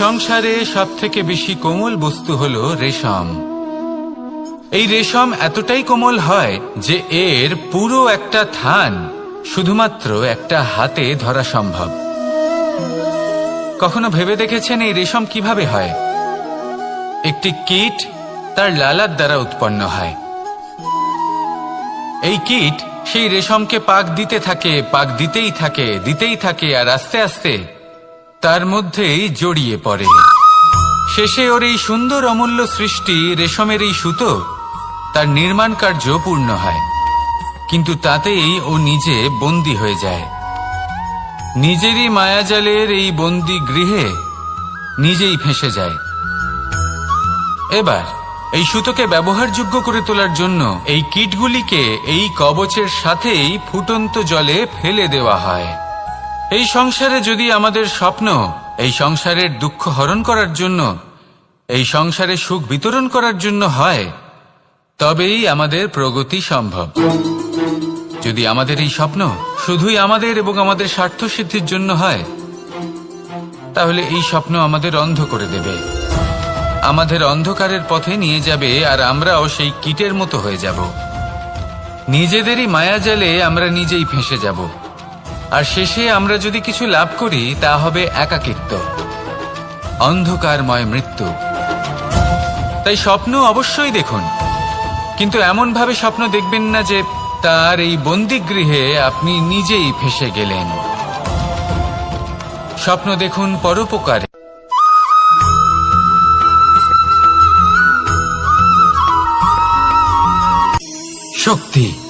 সংসারে সব থেকে বেশি কোমল বস্তু হল রেশম। এই রেশম এতটাই কোমল হয় যে এর পুরো একটা থান শুধুমাত্র একটা হাতে ধরা সম্ভব। কখনো ভেবে দেখেছেন এই রেশম কীভাবে হয়? একটি কীট তার লালার দ্বারা উৎপন্ন হয়। এই কীট সেই রেশমকে পাক দিতে থাকে, পাক দিতেই থাকে দিতেই থাকে আর আস্তে আস্তে তার মধ্যেই জড়িয়ে পড়ে। শেষে ওর এই সুন্দর অমূল্য সৃষ্টি রেশমের এই সুতো তার নির্মাণ কার্য পূর্ণ হয়। কিন্তু তাতেই ও নিজে বন্দী হয়ে যায়। নিজেরই মায়াজালের এই বন্দি গৃহে নিজেই ফেঁসে যায়। এবার এই সুতোকে ব্যবহারযোগ্য করে তোলার জন্য এই কিটগুলিকে এই কবচের সাথেই ফুটন্ত জলে ফেলে দেওয়া হয়। এই সংসারে যদি আমাদের স্বপ্ন, এই সংসারের দুঃখ হরণ করার জন্য, এই সংসারে সুখ বিতরণ করার জন্য হয়, তবেই আমাদের প্রগতি সম্ভব। যদি আমাদের এই স্বপ্ন শুধুই আমাদের এবং আমাদের স্বার্থ সিদ্ধির জন্য হয়, তাহলে এই স্বপ্ন আমাদের অন্ধ করে দেবে। আমাদের অন্ধকারের পথে নিয়ে যাবে আর আমরাও সেই কীটের মতো হয়ে যাব। নিজেদেরই মায়া মায়াজালে আমরা নিজেই ফেঁসে যাব। আর শেষে আমরা যদি কিছু লাভ করি, তা হবে একাকিত্ব, অন্ধকারময় মৃত্যু। তাই স্বপ্ন অবশ্যই দেখুন। কিন্তু এমনভাবে স্বপ্ন দেখবেন না যে তার এই বন্দিগৃহে আপনি নিজেই ফেসে গেলেন। স্বপ্ন দেখুন পরোপকারে। শক্তি।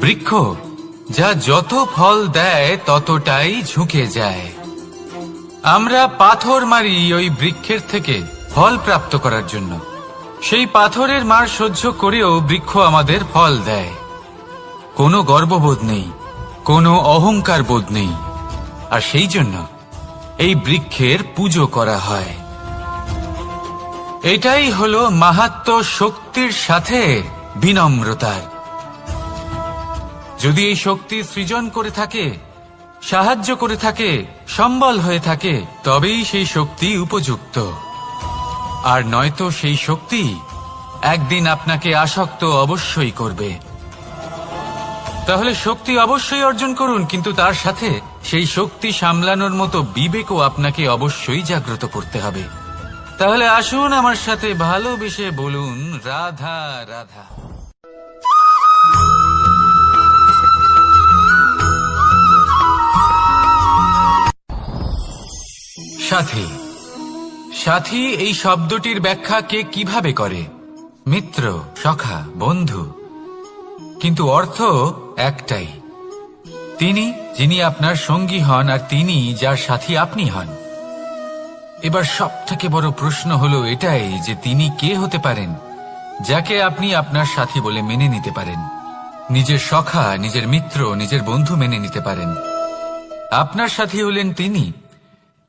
বৃক্ষ, যা যত ফল দেয় ততটাই ঝুঁকে যায়। আমরা পাথর মারি ওই বৃক্ষের থেকে ফল প্রাপ্ত করার জন্য। সেই পাথরের মার সহ্য করেও বৃক্ষ আমাদের ফল দেয়। কোনো গর্ববোধ নেই, কোনো অহংকার বোধ নেই। আর সেই জন্য এই বৃক্ষের পুজো করা হয়। এটাই হলো মাহাত্ম শক্তির সাথে বিনম্রতার। যদি এই শক্তি সৃজন করে থাকে, সাহায্য করে থাকে, সম্বল হয়ে থাকে, তবেই সেই শক্তি উপযুক্ত। আর নয়তো সেই শক্তি একদিন আপনাকে আসক্ত অবশ্যই করবে। তাহলে শক্তি অবশ্যই অর্জন করুন, কিন্তু তার সাথে সেই শক্তি সামলানোর মতো বিবেকও আপনাকে অবশ্যই জাগ্রত করতে হবে। তাহলে আসুন আমার সাথে ভালোবেসে বলুন, রাধা রাধা। সাথী। সাথী, এই শব্দটির ব্যাখ্যা কে কীভাবে করে? মিত্র, সখা, বন্ধু। কিন্তু অর্থ একটাই। তিনি, যিনি আপনার সঙ্গী হন, আর তিনি যার সাথী আপনি হন। এবার সব থেকে বড় প্রশ্ন হলো এটাই যে তিনি কে হতে পারেন, যাকে আপনি আপনার সাথী বলে মেনে নিতে পারেন। নিজের সখা, নিজের মিত্র, নিজের বন্ধু মেনে নিতে পারেন। আপনার সাথী হলেন তিনি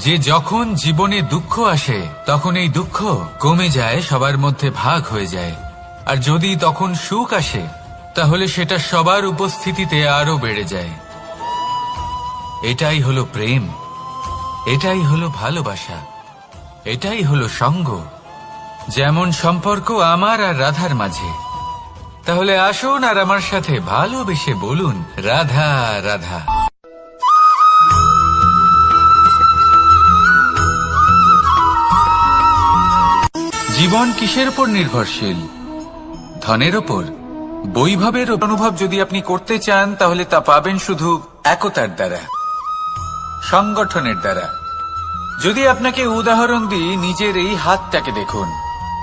যে যখন জীবনে দুঃখ আসে, তখন এই দুঃখ কমে যায়, সবার মধ্যে ভাগ হয়ে যায়। আর যদি তখন সুখ আসে, তাহলে সেটা সবার উপস্থিতিতে আরও বেড়ে যায়। এটাই হলো প্রেম। এটাই হলো ভালোবাসা। এটাই হলো সঙ্গ। যেমন সম্পর্ক আমার আর রাধার মাঝে। তাহলে আসুন আর আমার সাথে ভালোবেসে বলুন, রাধা রাধা। জীবন কিসের উপর নির্ভরশীল? ধনের ওপর বৈভবের অনুভব যদি আপনি করতে চান, তাহলে তা পাবেন শুধু একতার দ্বারা, সংগঠনের দ্বারা। যদি আপনাকে উদাহরণ দিই, নিজের এই হাতটাকে দেখুন।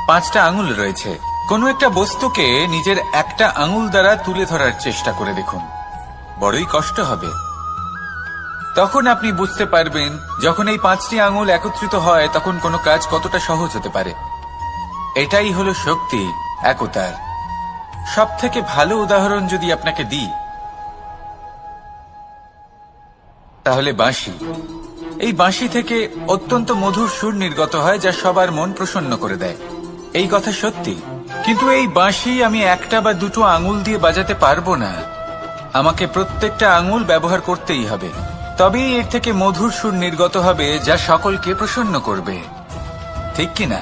পাঁচটা আঙুল রয়েছে। কোনো একটা বস্তুকে নিজের একটা আঙুল দ্বারা তুলে ধরার চেষ্টা করে দেখুন। বড়ই কষ্ট হবে। তখন আপনি বুঝতে পারবেন, যখন এই পাঁচটি আঙুল একত্রিত হয়, তখন কোনো কাজ কতটা সহজ হতে পারে। এটাই হলো শক্তি, একতার। সব থেকে ভালো উদাহরণ যদি আপনাকে দিই, তাহলে বাঁশি। এই বাঁশি থেকে অত্যন্ত মধুর সুর নির্গত হয় যা সবার মন প্রসন্ন করে দেয়। এই কথা সত্যি, কিন্তু এই বাঁশি আমি একটা বা দুটো আঙুল দিয়ে বাজাতে পারব না। আমাকে প্রত্যেকটা আঙুল ব্যবহার করতেই হবে। তবেই এর থেকে মধুর সুর নির্গত হবে যা সকলকে প্রসন্ন করবে। ঠিক কি না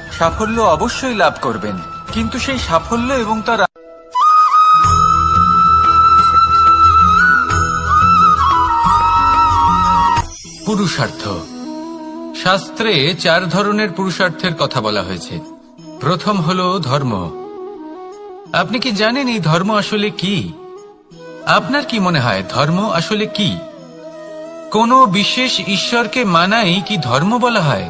সাফল্য অবশ্যই লাভ করবেন। কিন্তু সেই সাফল্য এবং তার পুরুষার্থ। শাস্ত্রে চার ধরনের পুরুষার্থের কথা বলা হয়েছে। প্রথম হল ধর্ম। আপনি কি জানেন এই ধর্ম আসলে কি? আপনার কি মনে হয় ধর্ম আসলে কি? কোনো বিশেষ ঈশ্বরকে মানাই কি ধর্ম বলা হয়?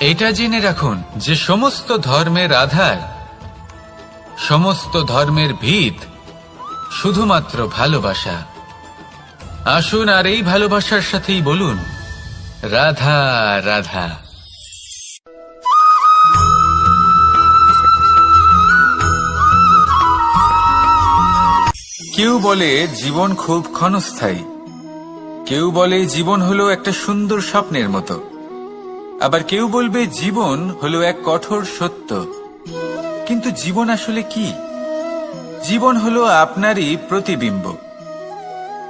এটা জেনে রাখুন যে সমস্ত ধর্মের আধার, সমস্ত ধর্মের ভিত শুধুমাত্র ভালোবাসা। আসুন আর এই ভালোবাসার সাথেই বলুন, রাধা রাধা। কেউ বলে জীবন খুব ক্ষণস্থায়ী। কেউ বলে জীবন হলো একটা সুন্দর স্বপ্নের মতো। আবার কেউ বলবে, জীবন হলো এক কঠোর সত্য। কিন্তু জীবন আসলে কি? জীবন হলো আপনারই প্রতিবিম্ব।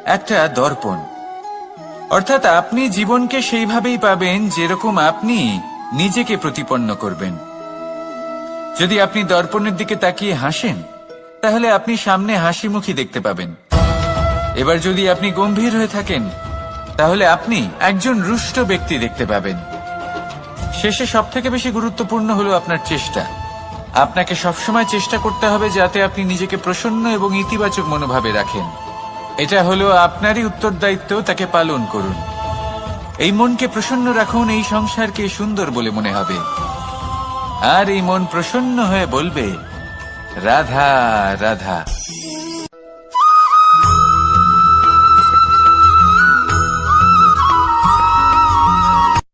একটা দর্পণ। অর্থাৎ আপনি জীবনকে সেইভাবেই পাবেন যেরকম আপনি নিজেকে প্রতিপন্ন করবেন। যদি আপনি দর্পণের দিকে তাকিয়ে হাসেন, তাহলে আপনি সামনে হাসি মুখী দেখতে পাবেন। এবার যদি আপনি গম্ভীর হয়ে থাকেন, তাহলে আপনি একজন রুষ্ট ব্যক্তি দেখতে পাবেন। শেষে সব থেকে বেশি গুরুত্বপূর্ণ হলো আপনার চেষ্টা। আপনাকে সবসময় চেষ্টা করতে হবে যাতে আপনি নিজেকে প্রসন্ন এবং ইতিবাচক মনোভাবে রাখেন। এটা হলো আপনারই উত্তরদায়িত্ব, তাকে পালন করুন। এই মনকে প্রসন্ন রাখুন, এই সংসারকে সুন্দর বলে মনে হবে। আর এই মন প্রসন্ন হয়ে বলবে, রাধা রাধা।